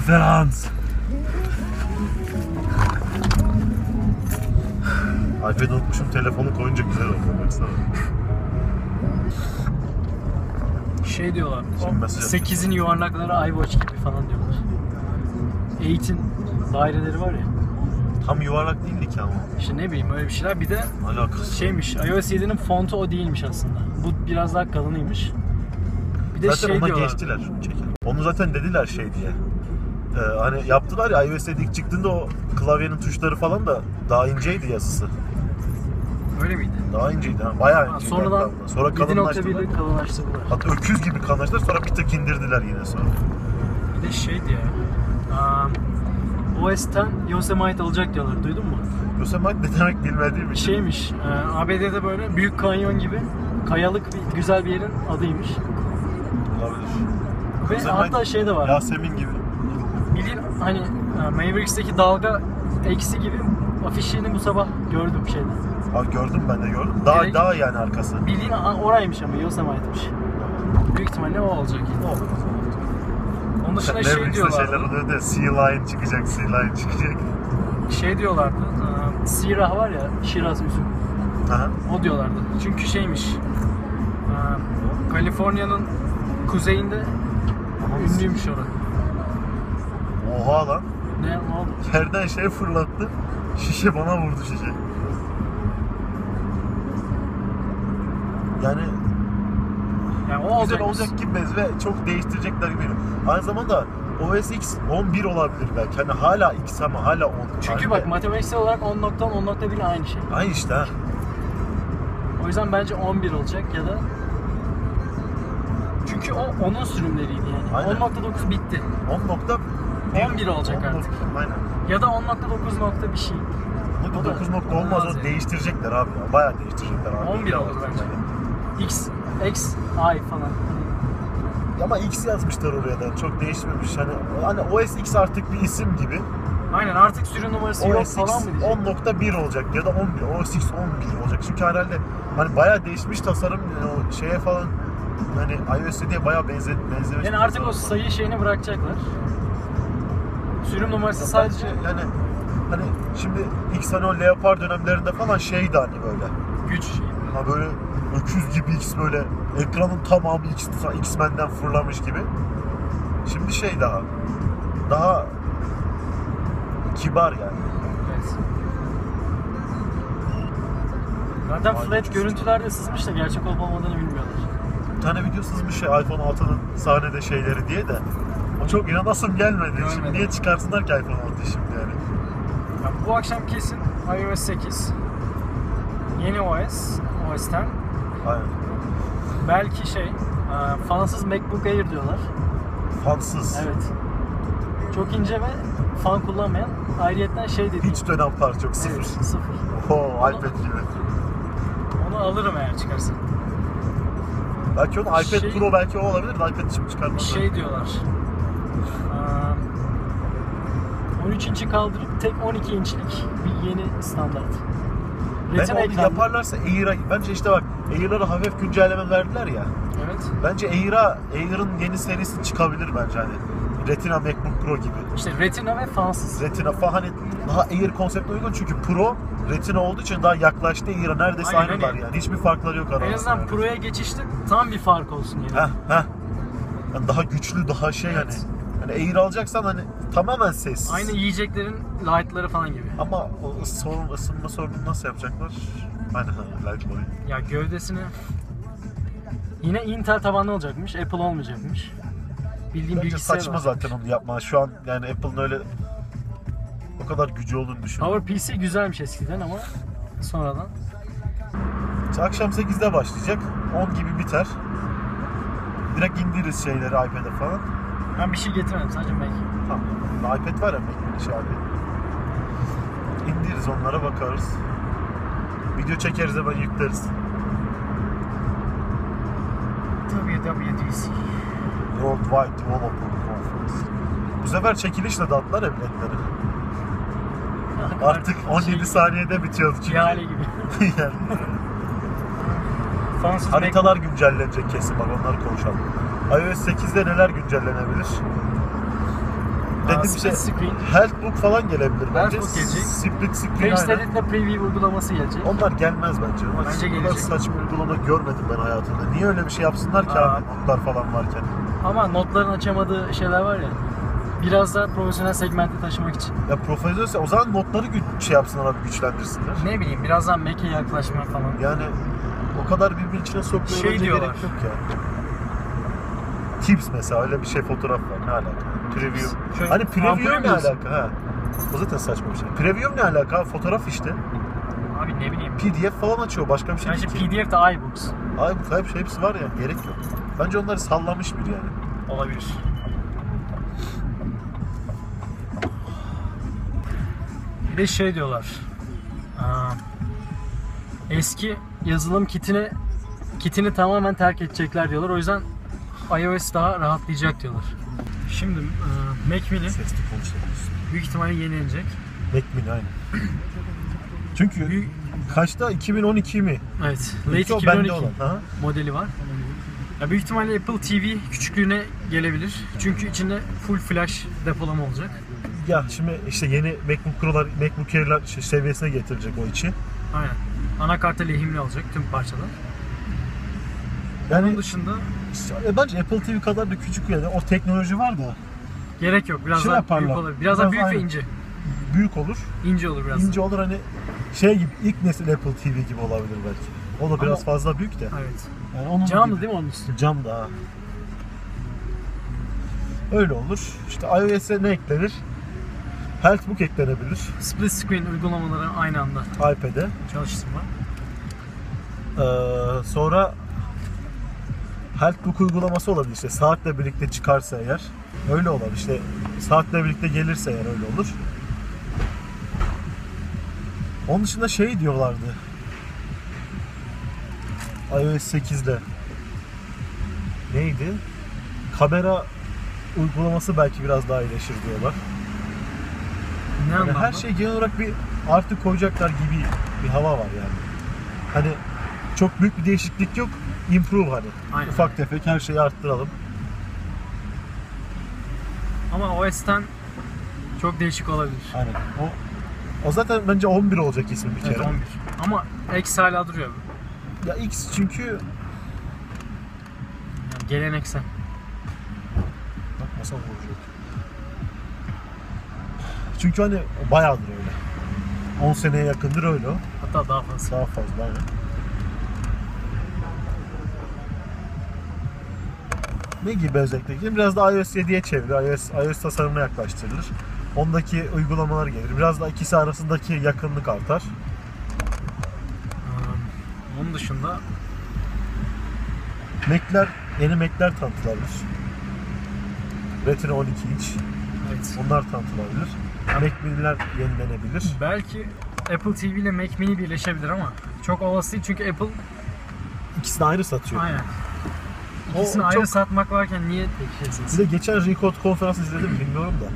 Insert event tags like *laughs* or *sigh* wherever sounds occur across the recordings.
Konferans. iPad unutmuşum telefonu koyunca güzel oldu baksana. Şey diyorlar. Şimdi mesaj atıyor. 8'in yuvarlakları iWatch gibi falan diyorlar. 8'in daireleri var ya. Tam yuvarlak değildi ki ama. İşte ne bileyim öyle bir şeyler. Bir de Alakası. şeymiş iOS 7'nin fontu o değilmiş aslında. Bu biraz daha kalınıymış. Bir de zaten şey ona diyorlar. geçtiler. Çekil. Onu zaten dediler şey diye. Ee, hani yaptılar ya iOS 7 ilk çıktığında o klavyenin tuşları falan da daha inceydi yazısı. Öyle miydi? Daha inceydi. Ha, bayağı Ha, inceydi. sonradan hatta. Sonra kalınlaştılar. 7.1'i kalınlaştırdılar. Hatta öküz gibi kalınlaştılar sonra bir tık indirdiler yine sonra. Bir de şeydi ya. Um, OS X Yosemite alacak diyorlar. Duydun mu? Yosemite ne demek bilmediğim için. Şeymiş. E, ABD'de böyle büyük kanyon gibi kayalık bir güzel bir yerin adıymış. Olabilir. Ve Yosemite, hatta şey de var. Yasemin gibi. Hani e, Mavericks'teki dalga eksi gibi afişini bu sabah gördüm şeyde. Ha, gördüm ben de gördüm. Daha Direkt- daha yani arkası. Bildiğin oraymış ama Yosemite'miş. Büyük ihtimalle o olacak. Ne olur? Onun dışında şey diyorlar. şeyler oluyor da Sea Lion çıkacak, Sea Lion çıkacak. Şey diyorlardı. E, Sirah var ya Şiraz üzüm. Aha. O diyorlardı. Çünkü şeymiş. e, Kaliforniya'nın kuzeyinde ünlüymüş orası. Oha lan. Ne, ne oldu? Yerden şey fırlattı. Şişe bana vurdu şişe. Yani Yani o güzel olacak. gibi ve çok değiştirecekler gibi. Aynı zamanda OS X 11 olabilir belki. Hani hala X ama hala 10. Çünkü Hani bak matematiksel olarak 10.10 10.1 aynı şey. Aynı işte ha. O yüzden bence 11 olacak ya da çünkü o onun sürümleriydi yani. Aynen. 10.9 bitti. 10 nokta 11 olacak 10 artık. Aynen. Ya da 10.9 nokta bir şey. Bu da da 9 nokta olmaz o değiştirecekler abi ya. Bayağı değiştirecekler abi. 11 olur bence. X, X, I falan. Ama X yazmışlar oraya da. Çok değişmemiş. Hani hani OS X artık bir isim gibi. Aynen artık sürüm numarası yok OS X falan mı diyecek? 10.1 olacak ya da 11. OS X 11 olacak. Çünkü herhalde hani bayağı değişmiş tasarım yani o şeye falan hani iOS diye bayağı benze, benzemiş. Yani artık o tasarım var. sayı şeyini bırakacaklar. Sürüm numarası sadece bence yani hani şimdi X hani o Leopard dönemlerinde falan şeydi hani böyle. güç şeyi. Ha böyle öküz gibi X böyle ekranın tamamı X, X-Men'den fırlamış gibi. Şimdi şey daha daha kibar yani. Evet. Zaten flat görüntülerde sızmış da gerçek olup olmadığını bilmiyorlar. Bir tane video sızmış ya iPhone 6'nın sahnede şeyleri diye de o çok inanasım gelmedi. Şimdi Görmedim. niye çıkarsınlar ki iPhone 6 şimdi yani? Ya bu akşam kesin iOS 8, yeni OS, OS X, Aynen. belki şey, e, fansız MacBook Air diyorlar. Fansız. Evet. Çok ince ve fan kullanmayan. Ayrıyetten şey dedi. Hiç dönem parça yok. Sıfır. Evet, sıfır. Oo, iPad gibi. Onu alırım eğer çıkarsa. Belki onu iPad Şey- Pro belki o olabilir de iPad için çıkarmazlar. Şey diyorlar. E, 13 inçi kaldırıp tek 12 inçlik bir yeni standart. Ben Retina onu ekranlı. yaparlarsa Air'a bence işte bak Air'lara hafif güncelleme verdiler ya. Evet. Bence Air'a Air'ın yeni serisi çıkabilir bence hani. Retina MacBook Pro gibi. İşte Retina ve fansız. Retina falan hani daha Air konseptine uygun çünkü Pro Retina olduğu için daha yaklaştı Air'a neredeyse Aynen, aynılar yani. Hiçbir farkları yok aralarında. En azından yani. Pro'ya geçişte tam bir fark olsun yani. Heh heh. Yani daha güçlü daha şey Evet. hani. Hani Air alacaksan hani tamamen sessiz. Aynı yiyeceklerin light'ları falan gibi. Ama o sorun, ısınma sorununu nasıl yapacaklar? Aynen light boy. Ya gövdesini yine Intel tabanlı olacakmış, Apple olmayacakmış. Bildiğim Bence bilgisayar saçma var. zaten onu yapma. Şu an yani Apple'ın öyle o kadar gücü olduğunu düşünüyorum. Power PC güzelmiş eskiden ama sonradan. İşte akşam 8'de başlayacak. 10 gibi biter. Direkt indiririz şeyleri iPad'e falan. Ben bir şey getirmedim sadece Mac. Tamam. iPad var ya Mac'in şey abi. İndiririz onlara bakarız. Video çekeriz hemen yükleriz. WWDC. Worldwide Developer Conference. Bu sefer çekilişle dağıttılar ya biletleri. Artık 17 saniyede bitiyordu çünkü. İhale gibi. *laughs* yani. Fransız Haritalar güncellenecek kesin bak onları konuşalım. iOS 8'de neler güncellenebilir? Dedim split şey, screen. Healthbook falan gelebilir bence. Healthbook gelecek. Split screen Face aynen. Preview uygulaması gelecek. Onlar gelmez bence. Onlar Bence gelecek. saçma uygulama görmedim ben hayatımda. Niye öyle bir şey yapsınlar ki Aa. abi notlar falan varken? Ama notların açamadığı şeyler var ya. Biraz daha profesyonel segmente taşımak için. Ya profesyonelse o zaman notları gü- şey yapsınlar abi güçlendirsinler. Ne bileyim biraz daha Mac'e yaklaşma falan. Yani o kadar birbirinin içine sokmaya Şey gerek yok ya. Tips mesela öyle bir şey fotoğraf var ne alaka? Preview. Şöyle hani preview ne alaka ha? O zaten saçma bir şey. Preview ne alaka? Fotoğraf işte. Abi ne bileyim. PDF falan açıyor başka bir şey Bence değil ki. PDF de iBooks bu hep şey hepsi var ya gerek yok. Bence onları sallamış bir yani. olabilir. Bir de şey diyorlar. Aa, eski yazılım kitini kitini tamamen terk edecekler diyorlar. O yüzden iOS daha rahatlayacak diyorlar. Şimdi e, Mac Mini Sesli konuşabiliyorsun. büyük ihtimalle yenilenecek. Mac Mini aynı. *clears throat* Çünkü Büyük- kaçta? 2012 mi? Evet. Late bende 2012 olan. Ha? modeli var. Ya büyük ihtimalle Apple TV küçüklüğüne gelebilir. Çünkü içinde full flash depolama olacak. Ya şimdi işte yeni MacBook Pro'lar, MacBook Air'lar şey seviyesine getirecek o içi. Aynen. Anakarta lehimli olacak tüm parçalar. Yani Onun dışında e, bence Apple TV kadar da küçük yani o teknoloji var da gerek yok. Biraz Şey daha yaparlar. büyük olabilir. Biraz, daha Biraz büyük ve aynen. ince. büyük olur. İnce olur biraz. ince olur hani şey gibi ilk nesil Apple TV gibi olabilir belki. O da biraz Ama- fazla büyük de. Evet. Yani onun Camlı gibi. değil mi onun üstü? Cam da. Öyle olur. İşte iOS'e ne eklenir? Healthbook eklenebilir. Split screen uygulamaları aynı anda iPad'e. çalıştırma. Ee, sonra Healthbook uygulaması olabilir işte saatle birlikte çıkarsa eğer öyle olur işte saatle birlikte gelirse eğer öyle olur. Onun dışında şey diyorlardı iOS 8'de neydi? Kamera uygulaması belki biraz daha iyileşir diyorlar. Ne Yani anlamda? her şey genel olarak bir artı koyacaklar gibi bir hava var yani. Hani çok büyük bir değişiklik yok. Improve hani. Aynen. Ufak tefek her şeyi arttıralım. Ama OS'ten çok değişik olabilir. Aynen. O o zaten bence 11 olacak ismi bir Evet kere. 11. Ama X hala duruyor. Ya X çünkü Yani geleneksel. bak masa vuracak. Çünkü hani bayağıdır öyle. 10 seneye yakındır öyle o. Hatta daha fazla. Daha fazla aynen. Ne gibi özellikle? Şimdi Biraz da iOS 7'ye çevir. iOS, iOS tasarımına yaklaştırılır. Ondaki uygulamalar gelir. Biraz da ikisi arasındaki yakınlık artar. Ee, Onun dışında Mac'ler, yeni Mac'ler tanıtılabilir. Retina 12 inç. evet. Onlar tanıtılabilir. Mac Mini'ler yenilenebilir. Belki Apple TV ile Mac Mini birleşebilir ama çok olası değil çünkü Apple İkisini ayrı satıyor. aynen. O İkisini çok- ayrı satmak varken niye tek Bir şeysiniz? de geçen Recode konferansı izledim bilmiyorum da.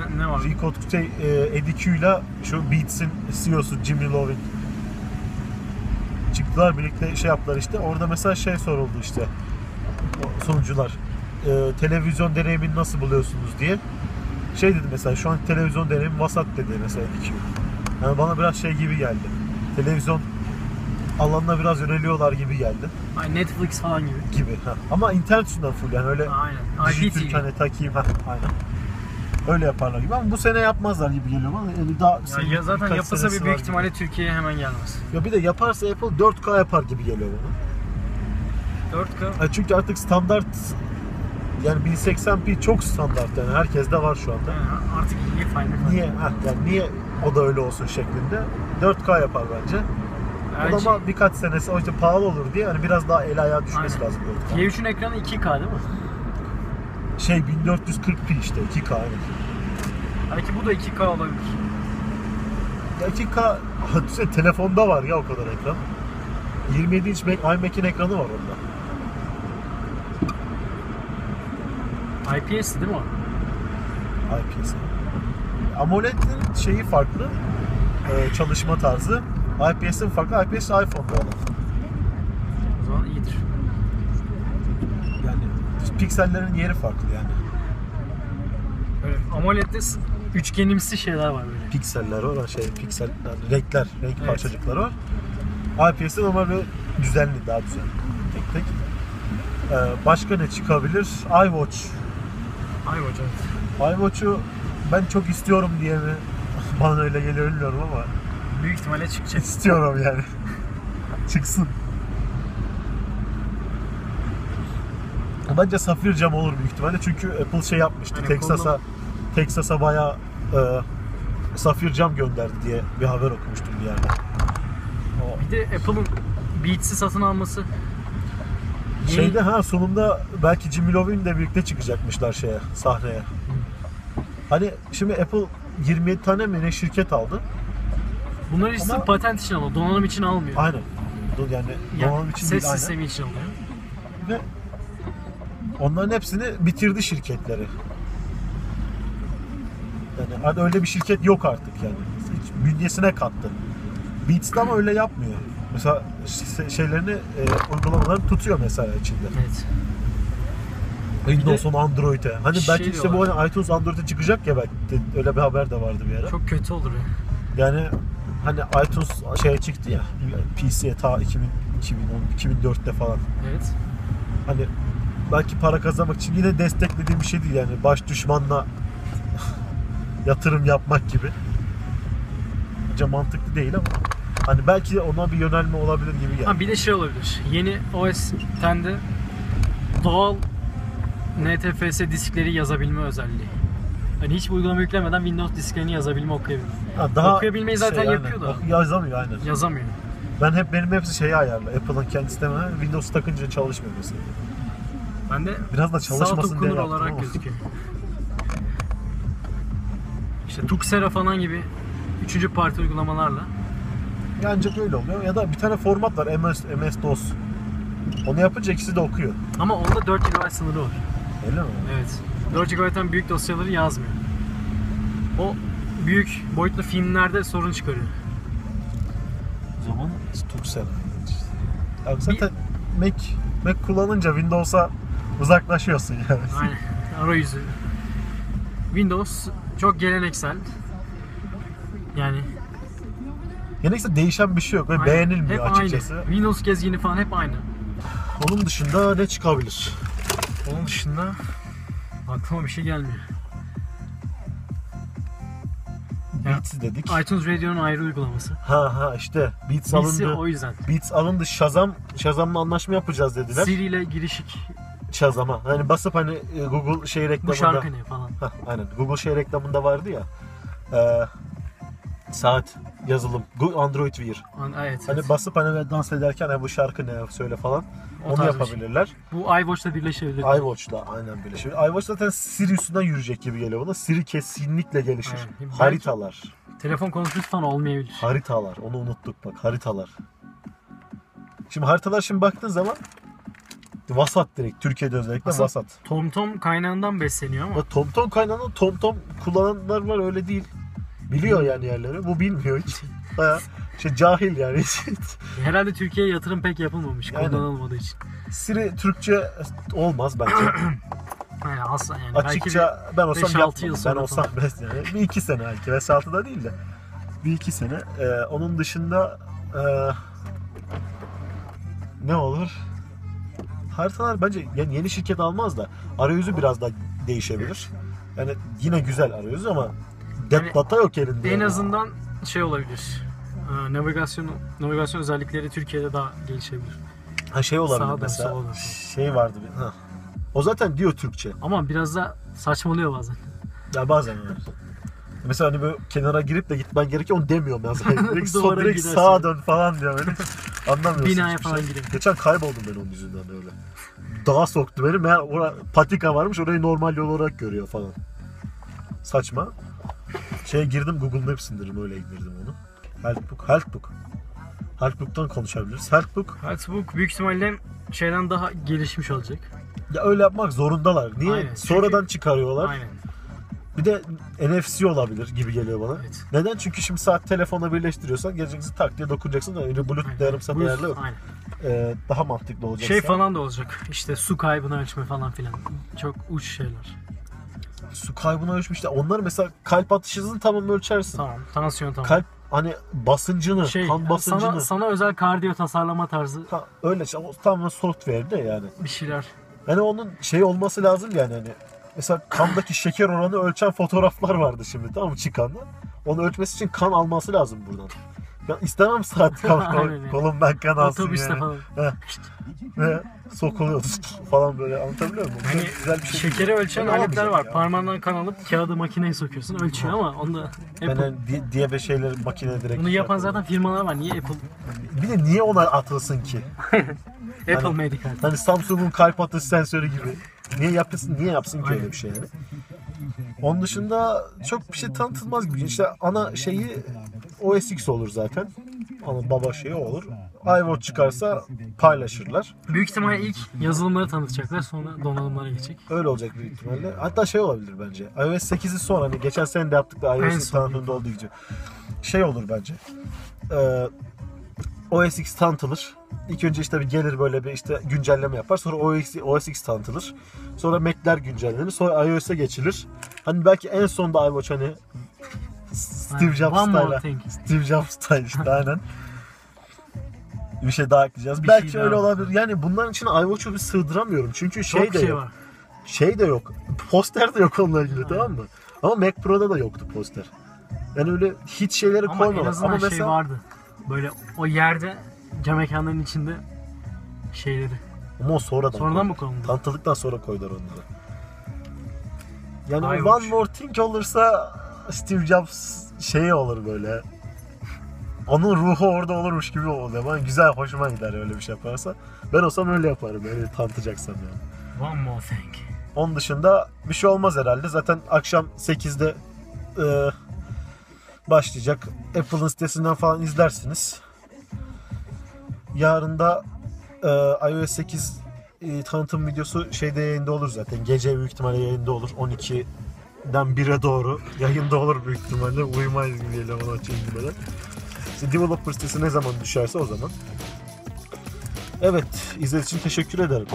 Ne, ne var? Recode şey, e, Eddie Q'yla şu Beats'in CEO'su Jimmy Lovin çıktılar birlikte şey yaptılar işte. Orada mesela şey soruldu işte o sunucular. e, televizyon deneyimini nasıl buluyorsunuz diye. Şey dedi mesela şu an televizyon deneyimi vasat dedi mesela Eddie Q. Yani bana biraz şey gibi geldi. Televizyon alanına biraz yöneliyorlar gibi geldi. Ay, Netflix falan gibi. Gibi. Ha. Ama internet üstünden full yani öyle Aynen. IPTV. hani takayım ha aynen. Öyle yaparlar gibi ama bu sene yapmazlar gibi geliyor bana. Yani daha Ya, ya zaten yapılsa bir büyük ihtimalle Türkiye'ye hemen gelmez. Ya bir de yaparsa Apple 4K yapar gibi geliyor bana. 4K Ya çünkü artık standart yani 1080p çok standart yani herkes de var şu anda. yani artık iyi Final Niye ha yani niye o da öyle olsun şeklinde 4K yapar bence. LG, ama birkaç senesi o işte pahalı olur diye hani biraz daha el ayağa düşmesi Aynen. lazım 4K. G3'ün ekranı 2K değil mi? Şey 1440p işte 2K yani. Belki bu da 2K olabilir. Ya 2K *laughs* düşünsene telefonda var ya o kadar ekran. 27 inç Mac, iMac'in ekranı var onda. IPS değil mi o? IPS. AMOLED'in şeyi farklı. e, çalışma tarzı. IPS'in farklı, IPS iPhone bu. O zaman iyidir. Yani piksellerin yeri farklı yani. Böyle AMOLED'de üçgenimsi şeyler var böyle. Pikseller var, şey pikseller, renkler, renk Evet. parçacıkları var. IPS'in ama böyle düzenli, daha düzenli. Tek tek. Ee, başka ne çıkabilir? iWatch. Ay hocam. iWatch'u ben çok istiyorum diye mi *laughs* bana öyle geliyor bilmiyorum ama Büyük ihtimalle çıkacak. istiyorum yani. Çıksın. Bence safir cam olur büyük ihtimalle çünkü Apple şey yapmıştı. Hani Texas'a konu- Texas'a bayağı e, safir cam gönderdi diye bir haber okumuştum bir yerde. O Bir de Apple'ın Beats'i satın alması. Yeni- Şeyde ha sonunda belki Jimmy Iovine de birlikte çıkacakmışlar şeye sahneye. Hani şimdi Apple 27 tane mi ne şirket aldı? Bunları işte Ama- patent için alıyor. Donanım için almıyor. Aynen. Do- Yani Yani donanım için ses değil aynen. sistemi için alıyor. Ve onların hepsini bitirdi şirketleri. Yani hani öyle bir şirket yok artık yani. Hiç bünyesine kattı. Beats'te ama öyle yapmıyor. Mesela ş- şeylerini, e, uygulamalarını tutuyor mesela içinde. Evet. Windows'un Android'e. Hani şey belki işte bu diyorlar. hani iTunes Android'e çıkacak ya belki de- öyle bir haber de vardı bir ara. Çok kötü olur ya. Yani hani iTunes şeye çıktı ya PC'ye ta 2000, 2010, 2004'te falan. Evet. Hani belki para kazanmak için yine desteklediğim bir şey değil yani baş düşmanla yatırım yapmak gibi. Bence mantıklı değil ama hani belki ona bir yönelme olabilir gibi geldi. Ha bir de şey olabilir. Yeni OS X'de doğal NTFS diskleri yazabilme özelliği. Hani hiç uygulama yüklemeden Windows disklerini yazabilme, okuyabilme. Ha, okuyabilmeyi zaten aynen. yapıyor da. Ok- Yazamıyor aynen. Yazamıyor. Ben hep benim hepsi şeyi ayarlı. Apple'ın kendi sistemine Windows takınca çalışmıyor mesela. Ben de Biraz da çalışmasın diye dokunur yaptım olarak ama. gözüküyor. İşte Tuxera falan gibi üçüncü parti uygulamalarla Ya ancak öyle oluyor. Ya da bir tane format var MS, MS-DOS. Onu yapınca ikisi de okuyor. ama onda 4 GB sınırı var. Öyle mi? Evet. 4 GB'den büyük dosyaları yazmıyor. O büyük boyutlu filmlerde sorun çıkarıyor. O zaman Turkcell. Ya zaten Mac, Mac kullanınca Windows'a uzaklaşıyorsun yani. *laughs* Aynen. Arayüzü. Windows çok geleneksel. Yani işte değişen bir şey yok ve aynen. beğenilmiyor hep açıkçası. aynı. Windows gezgini falan hep aynı. Onun dışında ne çıkabilir? Onun dışında aklıma bir şey gelmiyor. Beats dedik. iTunes Radio'nun ayrı uygulaması. Ha ha işte Beats Birisi alındı. o yüzden. Beats alındı. Shazam Shazam'la anlaşma yapacağız dediler. Siri ile girişik. Shazam'a. Hani basıp hani e, Google şey Bu reklamında. şarkı ne falan. Hah, aynen. Google şey reklamında vardı ya. Ee, saat yazılım. Gu- Android Wear. An- Evet. Hani evet. basıp hani böyle dans ederken "Ha, bu şarkı ne söyle falan. O Onu tarz bir şey. yapabilirler. Bu iWatch'la birleşebilir. iWatch'la aynen şey. iWatch zaten Siri üstünden yürüyecek gibi geliyor bana. Siri kesinlikle gelişir. Aynen. Belki- Haritalar. Telefon konuşması falan olmayabilir. Haritalar. Onu unuttuk bak. Haritalar. Şimdi haritalar şimdi baktığın zaman Vasat direkt. Türkiye'de özellikle Aslında- Vasat. TomTom kaynağından besleniyor ama Ama TomTom kaynağında TomTom kullananlar var öyle değil. Biliyor yani yerleri. Bu bilmiyor hiç. *laughs* şey cahil yani. *laughs* herhalde Türkiye'ye yatırım pek yapılmamış Aynen. kullanılmadığı için. Siri Türkçe olmaz bence. *clears throat* Yani asla yani. Açıkça ben olsam 5-6 yapmam. Ben olsam bes- yani bir iki sene belki. Ve altıda değil de. Bir iki sene. Ee, onun dışında ee, ne olur? Haritalar bence yani yeni şirket almaz da arayüzü biraz daha değişebilir. Yani yine güzel arayüz ama Yani data yok elinde. en yani. azından şey olabilir. Ee, Navigasyon navigasyon özellikleri Türkiye'de daha gelişebilir. Ha şey olabilir Sağa dön, mesela. sola dön. Şey vardı bir. Ha. O zaten diyor Türkçe. Ama biraz da saçmalıyor bazen. Ya bazen öyle. Mesela hani böyle kenara girip de gitmen gerekiyor onu demiyorum ya. *laughs* Direkt, so, Duvara direkt gidersin. sağa dön falan diyor böyle. *laughs* Anlamıyorsun. Binaya falan şey. gidiyor. Geçen kayboldum ben onun yüzünden öyle. Dağa soktu beni. Meğer ora, patika varmış orayı normal yol olarak görüyor falan. Saçma. Şeye girdim Google Maps indirdim öyle indirdim onu. Helpbook. Helpbook. Helpbook'tan konuşabiliriz. Helpbook Facebook büyük ihtimalle şeyden daha gelişmiş olacak. ya öyle yapmak zorundalar. Niye? Aynen. Çünkü- Sonradan çıkarıyorlar. Aynen. Bir de NFC olabilir gibi geliyor bana. Evet. Neden? Çünkü şimdi saat telefonla birleştiriyorsan geleceksin tak diye dokunacaksın da öyle Bluetooth'ta yarım saat Bluetooth, ayarlı yok. Aynen. e, daha mantıklı olacak. Şey falan da olacak. İşte su kaybını ölçme falan filan. Çok uç şeyler. Su kaybını ölçmüşler. Onlar mesela kalp atış hızını tamam ölçersin. Tamam. Tansiyon tamam. Kalp hani basıncını, şey, kan basıncını. sana, sana özel kardiyo tasarlama tarzı Ha, öyle şey. Tamamen software de yani. bir şeyler. Yani onun şey olması lazım yani hani mesela kandaki şeker oranı ölçen fotoğraflar vardı şimdi tamam mı çıkanlar. Onu ölçmesi için kan alması lazım buradan. Ben istemem saat *laughs* Aynen. kolumdan kan alsın Otobüste yani. falan. Ve sokuluyor falan böyle anlatabiliyor muyum? Hani güzel bir şey. şekeri ölçen Ben aletler var. ya. Parmağından kan alıp kağıdı makineye sokuyorsun. Ölçüyor ama onda Ben Apple. hani di- diye bir şeyleri makine direkt. Bunu yapan yapıyor. zaten firmalar var. Niye Apple? Bir de niye ona atılsın ki? *laughs* Apple Hani- Medical. Hani Samsung'un kalp atış sensörü gibi. Niye yapsın, niye yapsın ki öyle bir şey yani? Onun dışında çok bir şey tanıtılmaz gibi. İşte ana şeyi OS X olur zaten. Ana baba şeyi olur. iWatch çıkarsa paylaşırlar. Büyük ihtimalle ilk yazılımları tanıtacaklar. Sonra donanımlara geçecek. Öyle olacak büyük ihtimalle. Hatta şey olabilir bence. iOS 8'i sonra hani geçen sene de yaptık da son. tanıtımında olduğu gibi. Şey olur bence. Ee, OS X tanıtılır. İlk önce işte bir gelir böyle bir işte güncelleme yapar. Sonra OS, OS X tanıtılır. Sonra Mac'ler güncellenir. Sonra iOS'e geçilir. Hani belki en sonda iWatch hani Steve. Jobs style. Steve Jobs style işte aynen. Bir şey daha ekleyeceğiz. Bir belki şey öyle daha. olabilir. Yani bunların için iWatch'u bir sığdıramıyorum. Çünkü şey Çok de şey yok. var. Şey de yok. Poster de yok onunla ilgili tamam mı? Ama Mac Pro'da da yoktu poster. Yani öyle hiç şeyleri Ama en koymadılar. azından Ama şey mesela vardı. Böyle o yerde cam mekanların içinde şeyleri. ama o sonradan. Sonradan mı konuldu? Tanıtıldıktan sonra koydular onları. Yani iWatch. One More Thing olursa Steve Jobs şeyi olur böyle. Onun ruhu orada olurmuş gibi oluyor. Bana güzel hoşuma gider öyle bir şey yaparsa. Ben olsam öyle yaparım. Öyle tanıtacaksam yani. One more thing. Onun dışında bir şey olmaz herhalde. Zaten akşam 8'de e, başlayacak. Apple'ın sitesinden falan izlersiniz. Yarın da e, iOS 8 e, tanıtım videosu şeyde yayında olur zaten. Gece büyük ihtimalle yayında olur. 12'den 1'e doğru yayında olur büyük ihtimalle. Uyumayız geliyor onu açayım böyle. İşte developer sitesi ne zaman düşerse o zaman. Evet, izlediğiniz için teşekkür ederim.